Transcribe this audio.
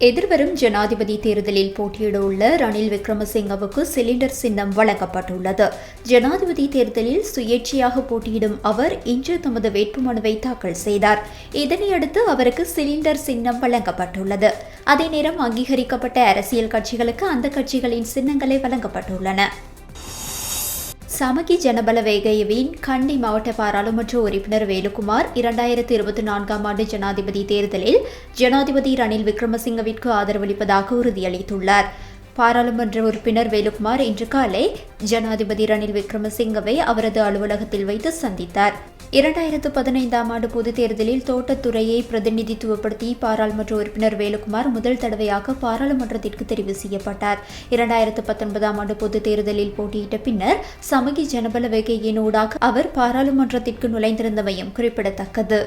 எதிர்வரும் ஜனாதிபதி தேர்தலில் போட்டியிட உள்ள ரணில் விக்ரமசிங்கவுக்கு சிலிண்டர் சின்னம் வழங்கப்பட்டுள்ளது. ஜனாதிபதி தேர்தலில் சுயேட்சையாக போட்டியிடும் அவர் இன்று தமது வேட்புமனுவை தாக்கல் செய்தார். இதனையடுத்து அவருக்கு சிலிண்டர் சின்னம் வழங்கப்பட்டுள்ளது. அதே நேரம் அங்கீகரிக்கப்பட்ட அரசியல் கட்சிகளுக்கு அந்த கட்சிகளின் சின்னங்களே வழங்கப்பட்டுள்ளன. சமகி ஜனபல வேகையவின் கண்டி மாவட்ட பாராளுமன்ற உறுப்பினர் வேலுக்குமார் இரண்டாயிரத்தி இருபத்தி நான்காம் ஆண்டு ஜனாதிபதி தேர்தலில் ஜனாதிபதி ரணில் விக்ரமசிங்கவிற்கு ஆதரவளிப்பதாக உறுதியளித்துள்ளார். பாராளுமன்ற உறுப்பினர் வேலுக்குமார் இன்று காலை ஜனாதிபதி ரணில் விக்ரமசிங்கவை அவரது அலுவலகத்தில் வைத்து சந்தித்தார். இரண்டாயிரத்து பதினைந்தாம் ஆண்டு பொதுத் தேர்தலில் தோட்டத்துறையை பிரதிநிதித்துவப்படுத்தி பாராளுமன்ற உறுப்பினர் வேலுக்குமார் முதல் தடவையாக பாராளுமன்றத்திற்கு தெரிவு செய்யப்பட்டார். இரண்டாயிரத்து பத்தொன்பதாம் ஆண்டு பொதுத் தேர்தலில் போட்டியிட்ட பின்னர் சமகி ஜனபல வேகையின் ஊடாக அவர் பாராளுமன்றத்திற்கு நுழைந்திருந்தமையும் குறிப்பிடத்தக்கது.